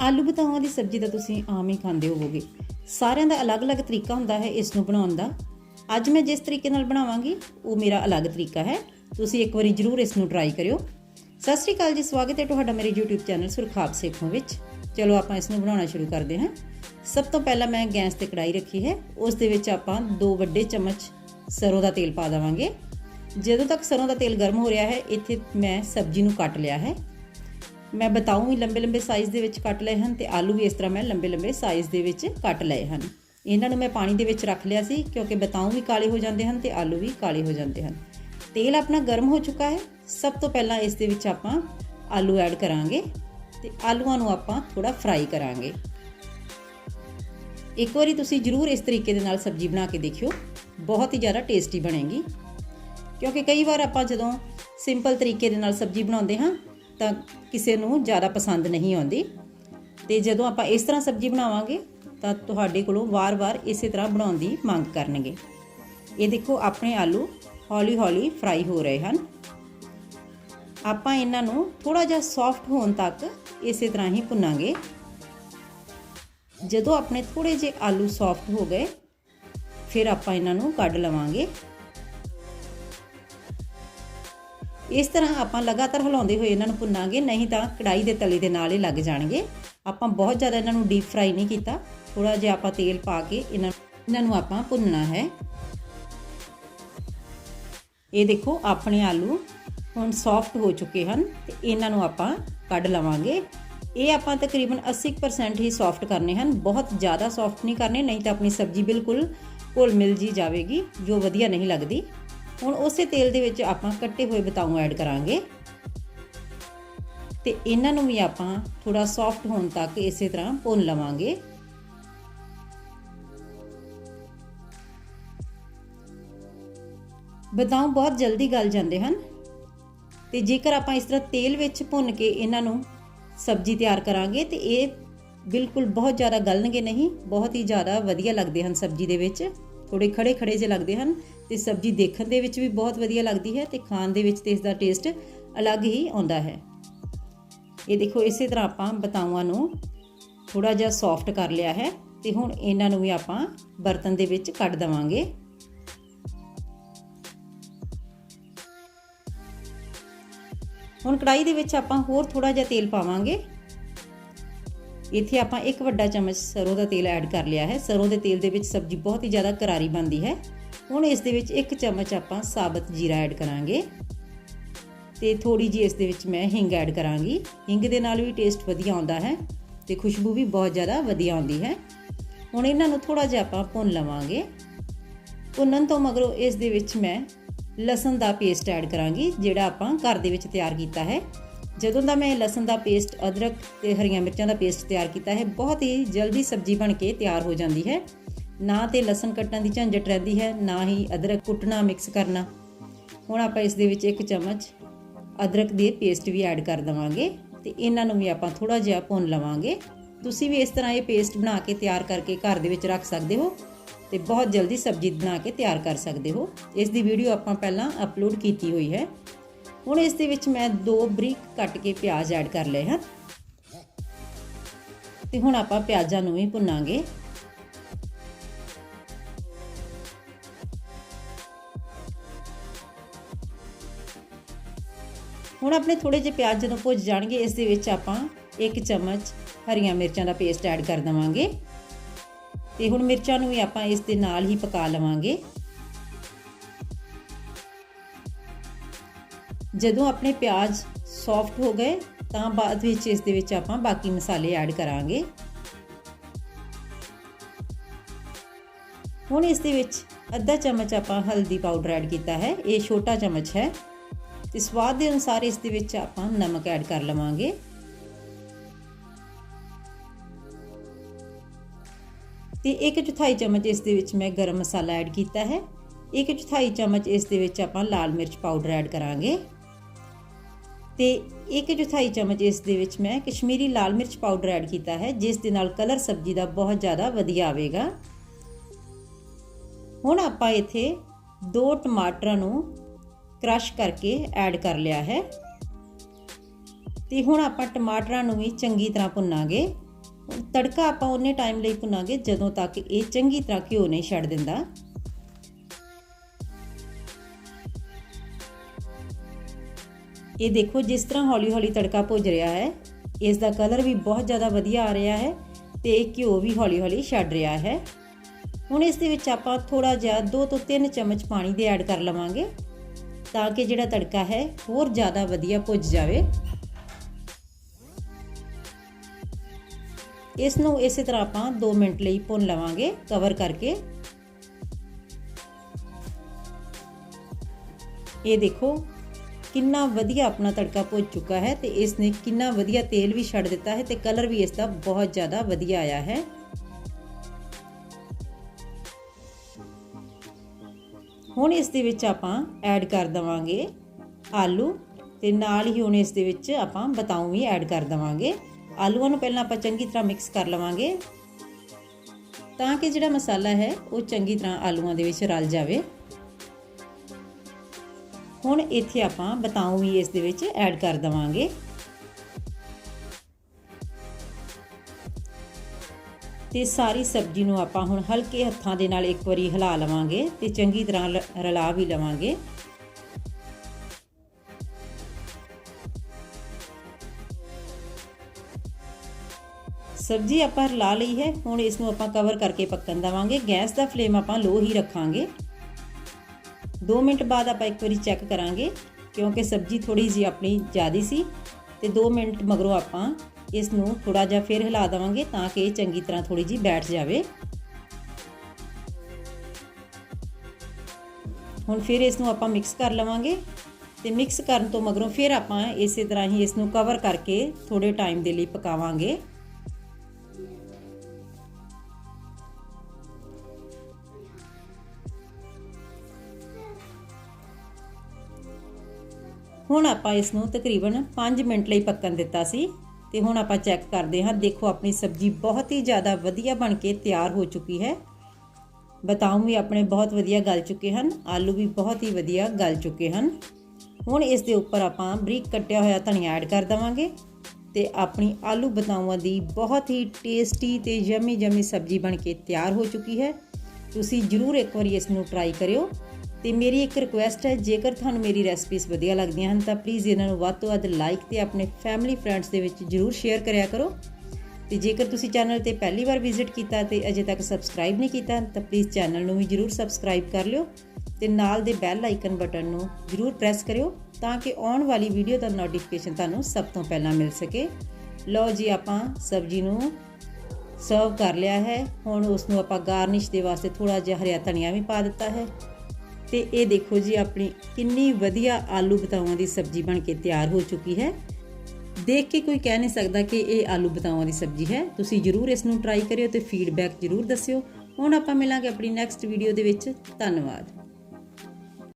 ਆਲੂ ਬਤਾਵਾਂ ਦੀ ਸਬਜ਼ੀ ਤਾਂ ਤੁਸੀਂ ਆਮ ਹੀ ਖਾਂਦੇ ਹੋਵੋਗੇ। ਸਾਰਿਆਂ ਦਾ ਅਲੱਗ-ਅਲੱਗ ਤਰੀਕਾ ਹੁੰਦਾ ਹੈ ਇਸ ਨੂੰ ਬਣਾਉਣ ਦਾ। ਅੱਜ ਮੈਂ ਜਿਸ ਤਰੀਕੇ ਨਾਲ ਬਣਾਵਾਂਗੀ, ਉਹ ਮੇਰਾ ਅਲੱਗ ਤਰੀਕਾ ਹੈ। ਤੁਸੀਂ ਇੱਕ ਵਾਰੀ ਜ਼ਰੂਰ ਇਸ ਨੂੰ ਟਰਾਈ ਕਰਿਓ। ਸਤਿ ਸ਼੍ਰੀ ਅਕਾਲ ਜੀ, ਸਵਾਗਤ ਹੈ ਤੁਹਾਡਾ ਮੇਰੇ YouTube ਚੈਨਲ ਸੁਰਖਾਬ ਸੇਖੋਂ ਵਿੱਚ। ਚਲੋ ਆਪਾਂ ਇਸ ਨੂੰ ਬਣਾਉਣਾ ਸ਼ੁਰੂ ਕਰਦੇ ਹਾਂ। ਸਭ ਤੋਂ ਪਹਿਲਾਂ ਮੈਂ ਗੈਸ ਤੇ ਕੜਾਈ ਰੱਖੀ ਹੈ। ਉਸ ਦੇ ਵਿੱਚ ਆਪਾਂ ਦੋ ਵੱਡੇ ਚਮਚ ਸਰੋਂ ਦਾ ਤੇਲ ਪਾ ਦੇਵਾਂਗੇ। ਜਦੋਂ ਤੱਕ ਸਰੋਂ ਦਾ ਤੇਲ ਗਰਮ ਹੋ ਰਿਹਾ ਹੈ, ਇੱਥੇ ਮੈਂ ਸਬਜ਼ੀ ਨੂੰ ਕੱਟ ਲਿਆ ਹੈ। ਮੈਂ ਬਤਾਉਂ ਵੀ ਲੰਬੇ ਲੰਬੇ ਸਾਈਜ਼ ਦੇ ਵਿੱਚ ਕੱਟ ਲਏ ਹਨ ਤੇ ਆਲੂ ਵੀ ਇਸ ਤਰ੍ਹਾਂ ਮੈਂ ਲੰਬੇ ਲੰਬੇ ਸਾਈਜ਼ ਦੇ ਵਿੱਚ ਕੱਟ ਲਏ ਹਨ। ਇਹਨਾਂ ਨੂੰ ਮੈਂ ਪਾਣੀ ਦੇ ਵਿੱਚ ਰੱਖ ਲਿਆ ਸੀ ਕਿਉਂਕਿ ਬਤਾਉਂ ਵੀ ਕਾਲੇ ਹੋ ਜਾਂਦੇ ਹਨ ਤੇ ਆਲੂ ਵੀ ਕਾਲੇ ਹੋ ਜਾਂਦੇ ਹਨ। ਤੇਲ ਆਪਣਾ ਗਰਮ ਹੋ ਚੁੱਕਾ ਹੈ। ਸਭ ਤੋਂ ਪਹਿਲਾਂ ਇਸ ਦੇ ਵਿੱਚ ਆਪਾਂ ਆਲੂ ਐਡ ਕਰਾਂਗੇ ਤੇ ਆਲੂਆਂ ਨੂੰ ਆਪਾਂ ਥੋੜਾ ਫਰਾਈ ਕਰਾਂਗੇ। ਇੱਕ ਵਾਰੀ ਤੁਸੀਂ ਜ਼ਰੂਰ ਇਸ ਤਰੀਕੇ ਦੇ ਨਾਲ ਸਬਜ਼ੀ ਬਣਾ ਕੇ ਦੇਖਿਓ। ਬਹੁਤ ਹੀ ਜ਼ਿਆਦਾ ਟੇਸਟੀ ਬਣੇਗੀ। ਕਿਉਂਕਿ ਕਈ ਵਾਰ ਆਪਾਂ ਜਦੋਂ ਸਿੰਪਲ ਤਰੀਕੇ ਦੇ ਨਾਲ ਸਬਜ਼ੀ ਬਣਾਉਂਦੇ ਹਾਂ ਤਾਂ ਕਿਸੇ ਨੂੰ ਜ਼ਿਆਦਾ ਪਸੰਦ ਨਹੀਂ ਆਉਂਦੀ। ਤੇ ਜਦੋਂ ਆਪਾਂ ਇਸ ਤਰ੍ਹਾਂ ਸਬਜ਼ੀ ਬਣਾਵਾਂਗੇ, ਤਾਂ ਤੁਹਾਡੇ ਕੋਲੋਂ ਵਾਰ-ਵਾਰ ਇਸੇ ਤਰ੍ਹਾਂ ਬਣਾਉਣ ਦੀ ਮੰਗ ਕਰਨਗੇ। ਇਹ ਦੇਖੋ, ਆਪਣੇ ਆਲੂ ਹੌਲੀ-ਹੌਲੀ ਫਰਾਈ ਹੋ ਰਹੇ ਹਨ। ਆਪਾਂ ਇਹਨਾਂ ਨੂੰ ਥੋੜਾ ਜਿਹਾ ਸੌਫਟ ਹੋਣ ਤੱਕ ਇਸੇ ਤਰ੍ਹਾਂ ਹੀ ਭੁੰਨਾਂਗੇ। ਜਦੋਂ ਆਪਣੇ ਥੋੜੇ ਜਿਹੇ ਆਲੂ ਸੌਫਟ ਹੋ ਗਏ, ਫਿਰ ਆਪਾਂ ਇਹਨਾਂ ਨੂੰ ਕੱਢ ਲਵਾਂਗੇ। ਇਸ ਤਰ੍ਹਾਂ ਆਪਾਂ ਲਗਾਤਾਰ ਹਿਲਾਉਂਦੇ ਹੋਏ ਇਹਨਾਂ ਨੂੰ ਭੁੰਨਾਂਗੇ, ਨਹੀਂ ਤਾਂ ਕੜਾਈ ਦੇ ਤਲੇ ਦੇ ਨਾਲ ਹੀ ਲੱਗ ਜਾਣਗੇ। ਆਪਾਂ ਬਹੁਤ ਜ਼ਿਆਦਾ ਇਹਨਾਂ ਨੂੰ ਡੀਪ ਫਰਾਈ ਨਹੀਂ ਕੀਤਾ। ਥੋੜਾ ਜਿਹਾ ਆਪਾਂ ਤੇਲ ਪਾ ਕੇ ਇਹਨਾਂ ਇਹਨਾਂ ਨੂੰ ਆਪਾਂ ਭੁੰਨਣਾ ਹੈ। ਇਹ ਦੇਖੋ, ਆਪਣੇ ਆਲੂ ਹੁਣ ਸੌਫਟ ਹੋ ਚੁੱਕੇ ਹਨ ਤੇ ਇਹਨਾਂ ਨੂੰ ਆਪਾਂ ਕੱਢ ਲਵਾਂਗੇ। ਇਹ ਆਪਾਂ ਤਕਰੀਬਨ 80% ਹੀ ਸੌਫਟ ਕਰਨੇ ਹਨ। ਬਹੁਤ ਜ਼ਿਆਦਾ ਸੌਫਟ ਨਹੀਂ ਕਰਨੇ, ਨਹੀਂ ਤਾਂ ਆਪਣੀ ਸਬਜ਼ੀ ਬਿਲਕੁਲ ਘੁਲ ਮਿਲ ਜੀ ਜਾਵੇਗੀ, ਜੋ ਵਧੀਆ ਨਹੀਂ ਲੱਗਦੀ। ਹੁਣ ਉਸੇ ਤੇਲ ਦੇ ਵਿੱਚ ਆਪਾਂ ਕੱਟੇ ਹੋਏ ਬਤਾਉ ਐਡ ਕਰਾਂਗੇ। ਤੇ ਇਹਨਾਂ ਨੂੰ ਵੀ ਆਪਾਂ ਥੋੜਾ ਸੌਫਟ ਹੋਣ ਤੱਕ ਇਸੇ ਤਰ੍ਹਾਂ ਭੁੰਨ ਲਵਾਂਗੇ। ਬਤਾਉ ਬਹੁਤ ਜਲਦੀ ਗਲ ਜਾਂਦੇ ਹਨ। ਤੇ ਜੇਕਰ ਆਪਾਂ ਇਸ ਤਰ੍ਹਾਂ ਤੇਲ ਵਿੱਚ ਭੁੰਨ ਕੇ ਇਹਨਾਂ ਨੂੰ ਸਬਜ਼ੀ ਤਿਆਰ ਕਰਾਂਗੇ, ਤੇ ਇਹ ਬਿਲਕੁਲ ਬਹੁਤ ਜ਼ਿਆਦਾ ਗਲਣਗੇ ਨਹੀਂ, ਬਹੁਤ ਹੀ ਜ਼ਿਆਦਾ ਵਧੀਆ ਲੱਗਦੇ ਹਨ ਸਬਜ਼ੀ ਦੇ ਵਿੱਚ। ਥੋੜੇ ਖੜੇ ਖੜੇ ਜਿਹੇ ਲੱਗਦੇ ਹਨ। ਤੇ ਸਬਜ਼ੀ ਦੇਖਣ ਦੇ ਵਿੱਚ ਵੀ ਬਹੁਤ ਵਧੀਆ ਲੱਗਦੀ ਹੈ ਤੇ ਖਾਣ ਦੇ ਵਿੱਚ ਤੇ ਇਸ ਦਾ ਟੇਸਟ ਅਲੱਗ ਹੀ ਆਉਂਦਾ ਹੈ। ਇਹ ਦੇਖੋ, ਇਸੇ ਤਰ੍ਹਾਂ ਆਪਾਂ ਬਤਾਊਆਂ ਨੂੰ ਥੋੜਾ ਜਿਹਾ ਸੌਫਟ ਕਰ ਲਿਆ ਹੈ ਤੇ ਹੁਣ ਇਹਨਾਂ ਨੂੰ ਵੀ ਆਪਾਂ ਬਰਤਨ ਦੇ ਵਿੱਚ ਕੱਢ ਦਵਾਂਗੇ। ਹੁਣ ਕੜਾਈ ਦੇ ਵਿੱਚ ਆਪਾਂ ਹੋਰ ਥੋੜਾ ਜਿਹਾ ਤੇਲ ਪਾਵਾਂਗੇ। ਇੱਥੇ ਆਪਾਂ ਇੱਕ ਵੱਡਾ ਚਮਚ ਸਰੋਂ ਦਾ ਤੇਲ ਐਡ ਕਰ ਲਿਆ ਹੈ। ਸਰੋਂ ਦੇ ਤੇਲ ਦੇ ਵਿੱਚ ਸਬਜ਼ੀ ਬਹੁਤ ਹੀ ਜ਼ਿਆਦਾ ਕਰਾਰੀ ਬਣਦੀ ਹੈ। ਹੁਣ ਇਸ ਦੇ ਵਿੱਚ ਇੱਕ ਚਮਚ ਆਪਾਂ ਸਾਬਤ ਜੀਰਾ ਐਡ ਕਰਾਂਗੇ। ਤੇ ਥੋੜੀ ਜੀ ਇਸ ਦੇ ਵਿੱਚ ਮੈਂ ਹਿੰਗ ਐਡ ਕਰਾਂਗੀ। ਹਿੰਗ ਦੇ ਨਾਲ ਵੀ ਟੇਸਟ ਵਧੀਆ ਆਉਂਦਾ ਹੈ ਤੇ ਖੁਸ਼ਬੂ ਵੀ ਬਹੁਤ ਜ਼ਿਆਦਾ ਵਧੀਆ ਆਉਂਦੀ ਹੈ। ਹੁਣ ਇਹਨਾਂ ਨੂੰ ਥੋੜਾ ਜਿਹਾ ਆਪਾਂ ਭੁੰਨ ਲਵਾਂਗੇ। ਭੁੰਨਣ ਤੋਂ ਮਗਰੋਂ ਇਸ ਦੇ ਵਿੱਚ ਮੈਂ ਲਸਣ ਦਾ ਪੇਸਟ ਐਡ ਕਰਾਂਗੀ, ਜਿਹੜਾ ਆਪਾਂ ਘਰ ਦੇ ਵਿੱਚ ਤਿਆਰ ਕੀਤਾ ਹੈ। ਜਦੋਂ ਦਾ ਮੈਂ ਲਸਣ ਦਾ ਪੇਸਟ, ਅਦਰਕ ਤੇ ਹਰੀਆਂ ਮਿਰਚਾਂ ਦਾ ਪੇਸਟ ਤਿਆਰ ਕੀਤਾ ਹੈ, ਬਹੁਤ ਹੀ ਜਲਦੀ ਸਬਜ਼ੀ ਬਣ ਕੇ ਤਿਆਰ ਹੋ ਜਾਂਦੀ ਹੈ। ਨਾ ਤੇ ਲਸਣ ਕੱਟਣ ਦੀ ਝੰਜਟ ਰਹਿੰਦੀ ਹੈ, ਨਾ ਹੀ ਅਦਰਕ ਕੁੱਟਣਾ ਮਿਕਸ ਕਰਨਾ। ਹੁਣ ਆਪਾਂ ਇਸ ਦੇ ਵਿੱਚ ਇੱਕ ਚਮਚ ਅਦਰਕ ਦੇ ਪੇਸਟ ਵੀ ਐਡ ਕਰ ਦਵਾਂਗੇ ਤੇ ਇਹਨਾਂ ਨੂੰ ਵੀ ਆਪਾਂ ਥੋੜਾ ਜਿਹਾ ਭੁੰਨ ਲਵਾਂਗੇ। ਤੁਸੀਂ ਵੀ ਇਸ ਤਰ੍ਹਾਂ ਇਹ ਪੇਸਟ ਬਣਾ ਕੇ ਤਿਆਰ ਕਰਕੇ ਘਰ ਦੇ ਵਿੱਚ ਰੱਖ ਸਕਦੇ ਹੋ ਤੇ ਬਹੁਤ ਜਲਦੀ ਸਬਜ਼ੀ ਬਣਾ ਕੇ ਤਿਆਰ ਕਰ ਸਕਦੇ ਹੋ। ਇਸ ਦੀ ਵੀਡੀਓ ਆਪਾਂ ਪਹਿਲਾਂ ਅਪਲੋਡ ਕੀਤੀ ਹੋਈ ਹੈ। ਹੁਣ ਇਸ ਦੇ ਵਿੱਚ ਮੈਂ ਦੋ ਬਰੀਕ ਕੱਟ ਕੇ ਪਿਆਜ਼ ਐਡ ਕਰ ਲਏ ਹਨ। ਤੇ ਹੁਣ ਆਪਾਂ ਪਿਆਜ਼ਾਂ ਨੂੰ ਵੀ ਭੁੰਨਾਂਗੇ। ਹੁਣ ਆਪਣੇ ਥੋੜੇ ਜਿਹੇ ਪਿਆਜ਼ ਜਦੋਂ ਭੁੱਜ ਜਾਣਗੇ, ਇਸ ਦੇ ਵਿੱਚ ਆਪਾਂ ਇੱਕ ਚਮਚ ਹਰੀਆਂ ਮਿਰਚਾਂ ਦਾ ਪੇਸਟ ਐਡ ਕਰ ਦਵਾਂਗੇ। ਤੇ ਹੁਣ ਮਿਰਚਾਂ ਨੂੰ ਵੀ ਆਪਾਂ ਇਸ ਦੇ ਨਾਲ ਹੀ ਪਕਾ ਲਵਾਂਗੇ। ਜਦੋਂ ਆਪਣੇ ਪਿਆਜ਼ ਸੌਫਟ ਹੋ ਗਏ, ਤਾਂ ਬਾਅਦ ਵਿੱਚ ਇਸ ਦੇ ਵਿੱਚ ਆਪਾਂ ਬਾਕੀ ਮਸਾਲੇ ਐਡ ਕਰਾਂਗੇ। ਹੁਣ ਇਸ ਦੇ ਵਿੱਚ ਅੱਧਾ ਚਮਚ ਆਪਾਂ ਹਲਦੀ ਪਾਊਡਰ ਐਡ ਕੀਤਾ ਹੈ। ਇਹ ਛੋਟਾ ਚਮਚ ਹੈ। ਤੇ ਸਵਾਦ ਦੇ ਅਨੁਸਾਰ ਇਸ ਦੇ ਵਿੱਚ ਆਪਾਂ ਨਮਕ ਐਡ ਕਰ ਲਵਾਂਗੇ। ਤੇ ਇੱਕ ਚੌਥਾਈ ਚਮਚ ਇਸ ਦੇ ਵਿੱਚ ਮੈਂ ਗਰਮ ਮਸਾਲਾ ਐਡ ਕੀਤਾ ਹੈ। ਇੱਕ ਚੌਥਾਈ ਚਮਚ ਇਸ ਦੇ ਵਿੱਚ ਆਪਾਂ ਲਾਲ ਮਿਰਚ ਪਾਊਡਰ ਐਡ ਕਰਾਂਗੇ। ਤੇ ਇੱਕ ਚੌਥਾਈ ਚਮਚ ਇਸ ਦੇ ਵਿੱਚ ਮੈਂ ਕਸ਼ਮੀਰੀ ਲਾਲ ਮਿਰਚ ਪਾਊਡਰ ਐਡ ਕੀਤਾ ਹੈ, ਜਿਸ ਦੇ ਨਾਲ ਕਲਰ ਸਬਜ਼ੀ ਦਾ ਬਹੁਤ ਜ਼ਿਆਦਾ ਵਧੀਆ ਆਵੇਗਾ। ਹੁਣ ਆਪਾਂ ਇੱਥੇ ਦੋ ਟਮਾਟਰਾਂ ਨੂੰ ਕ੍ਰਸ਼ ਕਰਕੇ ਐਡ ਕਰ ਲਿਆ ਹੈ। ਤੇ ਹੁਣ ਆਪਾਂ ਟਮਾਟਰਾਂ ਨੂੰ ਵੀ ਚੰਗੀ ਤਰ੍ਹਾਂ ਭੁੰਨਾਂਗੇ। ਤੜਕਾ ਆਪਾਂ ਉਹਨੇ ਟਾਈਮ ਲਈ ਭੁੰਨਾਂਗੇ, ਜਦੋਂ ਤੱਕ ਇਹ ਚੰਗੀ ਤਰ੍ਹਾਂ ਘਿਓ ਨਹੀਂ ਛੱਡ ਦਿੰਦਾ। ਇਹ ਦੇਖੋ ਜਿਸ ਤਰ੍ਹਾਂ ਹੌਲੀ-ਹੌਲੀ ਤੜਕਾ ਭੁੱਜ ਰਿਹਾ ਹੈ, ਇਸ ਦਾ ਕਲਰ ਵੀ ਬਹੁਤ ਜ਼ਿਆਦਾ ਵਧੀਆ ਆ ਰਿਹਾ ਹੈ ਤੇ ਘਿਓ ਵੀ ਹੌਲੀ-ਹੌਲੀ ਛੱਡ ਰਿਹਾ ਹੈ। ਹੁਣ ਇਸ ਦੇ ਵਿੱਚ ਆਪਾਂ ਥੋੜਾ ਜਿਹਾ 2 ਤੋਂ 3 ਚਮਚ ਪਾਣੀ ਦੇ ਐਡ ਕਰ ਲਵਾਂਗੇ। ਤਾਂ ਕਿ ਜਿਹੜਾ ਤੜਕਾ ਹੈ ਹੋਰ ਜ਼ਿਆਦਾ ਵਧੀਆ ਭੁੱਜ ਜਾਵੇ। ਇਸ ਨੂੰ ਇਸੇ ਤਰ੍ਹਾਂ ਆਪਾਂ 2 ਮਿੰਟ ਲਈ ਭੁੰਨ ਲਵਾਂਗੇ ਕਵਰ ਕਰਕੇ। ਇਹ ਦੇਖੋ ਕਿੰਨਾ ਵਧੀਆ ਆਪਣਾ ਤੜਕਾ ਭੁੱਜ ਚੁੱਕਾ ਹੈ ਤੇ ਇਸ ਨੇ ਕਿੰਨਾ ਵਧੀਆ ਤੇਲ ਵੀ ਛੱਡ ਦਿੱਤਾ ਹੈ ਤੇ ਕਲਰ ਵੀ ਇਸ ਦਾ ਬਹੁਤ ਜ਼ਿਆਦਾ ਵਧੀਆ ਆਇਆ ਹੈ। ਹੁਣ ਇਸ ਦੇ ਵਿੱਚ ਆਪਾਂ ਐਡ ਕਰ ਦਵਾਂਗੇ ਆਲੂ ਤੇ ਨਾਲ ਹੀ ਹੁਣ ਇਸ ਦੇ ਵਿੱਚ ਆਪਾਂ ਬਤਾਉ ਵੀ ਐਡ ਕਰ ਦਵਾਂਗੇ। ਆਲੂਆਂ ਨੂੰ ਪਹਿਲਾਂ ਆਪਾਂ ਚੰਗੀ ਤਰ੍ਹਾਂ ਮਿਕਸ ਕਰ ਲਵਾਂਗੇ ਤਾਂ ਕਿ ਜਿਹੜਾ ਮਸਾਲਾ ਹੈ ਉਹ ਚੰਗੀ ਤਰ੍ਹਾਂ ਆਲੂਆਂ ਦੇ ਵਿੱਚ ਰਲ ਜਾਵੇ। ਹੁਣ ਇੱਥੇ ਆਪਾਂ ਬਤਾਉ ਵੀ ਇਸ ਦੇ ਵਿੱਚ ਐਡ ਕਰ ਦਵਾਂਗੇ। ਤੇ ਸਾਰੀ ਸਬਜ਼ੀ ਨੂੰ ਆਪਾਂ ਹੁਣ ਹਲਕੇ ਹੱਥਾਂ ਦੇ ਨਾਲ ਇੱਕ ਵਾਰੀ ਹਿਲਾ ਲਵਾਂਗੇ ਤੇ ਚੰਗੀ ਤਰ੍ਹਾਂ ਰਲਾ ਵੀ ਲਵਾਂਗੇ। ਸਬਜ਼ੀ ਆਪਾਂ ਲਾ ਲਈ ਹੈ, ਹੁਣ ਇਸ ਨੂੰ ਆਪਾਂ ਕਵਰ ਕਰਕੇ ਪੱਕਣ ਦਵਾਂਗੇ। ਗੈਸ ਦਾ ਫਲੇਮ ਆਪਾਂ ਲੋ ਹੀ ਰੱਖਾਂਗੇ। 2 ਮਿੰਟ ਬਾਅਦ ਆਪਾਂ ਇੱਕ ਵਾਰੀ ਚੈੱਕ ਕਰਾਂਗੇ, ਕਿਉਂਕਿ ਸਬਜ਼ੀ ਥੋੜੀ ਜੀ ਆਪਣੀ ਜ਼ਿਆਦੀ ਸੀ, ਤੇ 2 ਮਿੰਟ ਮਗਰੋਂ ਆਪਾਂ ਇਸ ਨੂੰ ਥੋੜਾ ਜਿਹਾ ਫਿਰ ਹਿਲਾ ਦਵਾਂਗੇ ਤਾਂ ਕਿ ਇਹ ਚੰਗੀ ਤਰ੍ਹਾਂ ਥੋੜੀ ਜੀ ਬੈਠ ਜਾਵੇ। ਹੁਣ ਫਿਰ ਇਸ ਨੂੰ ਆਪਾਂ ਮਿਕਸ ਕਰ ਲਵਾਂਗੇ ਤੇ ਮਿਕਸ ਕਰਨ ਤੋਂ ਮਗਰੋਂ ਫਿਰ ਆਪਾਂ ਇਸੇ ਤਰ੍ਹਾਂ ਹੀ ਇਸ ਨੂੰ ਕਵਰ ਕਰਕੇ ਥੋੜੇ ਟਾਈਮ ਦੇ ਲਈ ਪਕਾਵਾਂਗੇ। ਹੁਣ ਆਪਾਂ ਇਸ ਨੂੰ ਤਕਰੀਬਨ 5 ਮਿੰਟ ਲਈ ਪੱਕਣ ਦਿੱਤਾ ਸੀ। ਤੇ ਹੁਣ ਆਪਾਂ ਚੈੱਕ ਕਰਦੇ ਹਾਂ। ਦੇਖੋ, ਆਪਣੀ ਸਬਜ਼ੀ ਬਹੁਤ ਹੀ ਜ਼ਿਆਦਾ ਵਧੀਆ ਬਣ ਕੇ ਤਿਆਰ ਹੋ ਚੁੱਕੀ ਹੈ। ਬਤਾਉ ਵੀ ਆਪਣੇ ਬਹੁਤ ਵਧੀਆ ਗਲ ਚੁੱਕੇ ਹਨ, ਆਲੂ ਵੀ ਬਹੁਤ ਹੀ ਵਧੀਆ ਗਲ ਚੁੱਕੇ ਹਨ। ਹੁਣ ਇਸ ਦੇ ਉੱਪਰ ਆਪਾਂ ਬਰੀਕ ਕੱਟਿਆ ਹੋਇਆ ਧਨੀਆ ਐਡ ਕਰ ਦਵਾਂਗੇ ਤੇ ਆਪਣੀ ਆਲੂ ਬਤਾਉਆਂ ਦੀ ਬਹੁਤ ਹੀ ਟੇਸਟੀ ਤੇ ਯਮੀ ਯਮੀ ਸਬਜ਼ੀ ਬਣ ਕੇ ਤਿਆਰ ਹੋ ਚੁੱਕੀ ਹੈ। ਤੁਸੀਂ ਜਰੂਰ ਇੱਕ ਵਾਰੀ ਇਸ ਨੂੰ ਟਰਾਈ ਕਰਿਓ। ਤੇ ਮੇਰੀ ਇੱਕ ਰਿਕੁਐਸਟ ਹੈ, ਜੇਕਰ ਤੁਹਾਨੂੰ ਮੇਰੀ ਰੈਸਪੀਜ਼ ਵਧੀਆ ਲੱਗਦੀਆਂ ਹਨ, ਤਾਂ ਪਲੀਜ਼ ਇਹਨਾਂ ਨੂੰ ਵੱਧ ਤੋਂ ਵੱਧ ਲਾਈਕ ਤੇ ਆਪਣੇ ਫੈਮਿਲੀ ਫਰੈਂਡਸ ਦੇ ਵਿੱਚ ਜਰੂਰ ਸ਼ੇਅਰ ਕਰਿਆ ਕਰੋ। ਤੇ ਜੇਕਰ ਤੁਸੀਂ ਚੈਨਲ ਤੇ ਪਹਿਲੀ ਵਾਰ ਵਿਜ਼ਿਟ ਕੀਤਾ ਤੇ ਅਜੇ ਤੱਕ ਸਬਸਕ੍ਰਾਈਬ ਨਹੀਂ ਕੀਤਾ, ਤਾਂ ਪਲੀਜ਼ ਚੈਨਲ ਨੂੰ ਵੀ ਜਰੂਰ ਸਬਸਕ੍ਰਾਈਬ ਕਰ ਲਿਓ ਤੇ ਨਾਲ ਦੇ ਬੈਲ ਆਈਕਨ ਬਟਨ ਨੂੰ ਜਰੂਰ ਪ੍ਰੈਸ ਕਰਿਓ ਤਾਂ ਕਿ ਆਉਣ ਵਾਲੀ ਵੀਡੀਓ ਦਾ ਨੋਟੀਫਿਕੇਸ਼ਨ ਤੁਹਾਨੂੰ ਸਭ ਤੋਂ ਪਹਿਲਾਂ ਮਿਲ ਸਕੇ। ਲਓ ਜੀ, ਆਪਾਂ ਸਬਜ਼ੀ ਨੂੰ ਸਰਵ ਕਰ ਲਿਆ ਹੈ। ਹੁਣ ਉਸ ਨੂੰ ਆਪਾਂ ਗਾਰਨਿਸ਼ ਦੇ ਵਾਸਤੇ ਥੋੜਾ ਜਿਹਾ ਹਰਿਆ ਧਨੀਆ ਵੀ ਪਾ ਦਿੱਤਾ ਹੈ। ਤੇ ਇਹ ਦੇਖੋ ਜੀ, ਆਪਣੀ ਕਿੰਨੀ ਵਧੀਆ ਆਲੂ ਬਤਾਉਆਂ ਦੀ ਸਬਜ਼ੀ ਬਣ ਕੇ ਤਿਆਰ ਹੋ ਚੁੱਕੀ ਹੈ। ਦੇਖ ਕੇ ਕੋਈ ਕਹਿ ਨਹੀਂ ਸਕਦਾ ਕਿ ਇਹ ਆਲੂ ਬਤਾਵਾਂ ਦੀ ਸਬਜ਼ੀ ਹੈ। ਤੁਸੀਂ ਜਰੂਰ ਇਸ ਨੂੰ ਟਰਾਈ ਕਰਿਓ ਤੇ ਫੀਡਬੈਕ ਜਰੂਰ ਦੱਸਿਓ। ਹੁਣ ਆਪਾਂ ਮਿਲਾਂਗੇ ਆਪਣੀ ਨੈਕਸਟ ਵੀਡੀਓ ਦੇ ਵਿੱਚ। ਧੰਨਵਾਦ।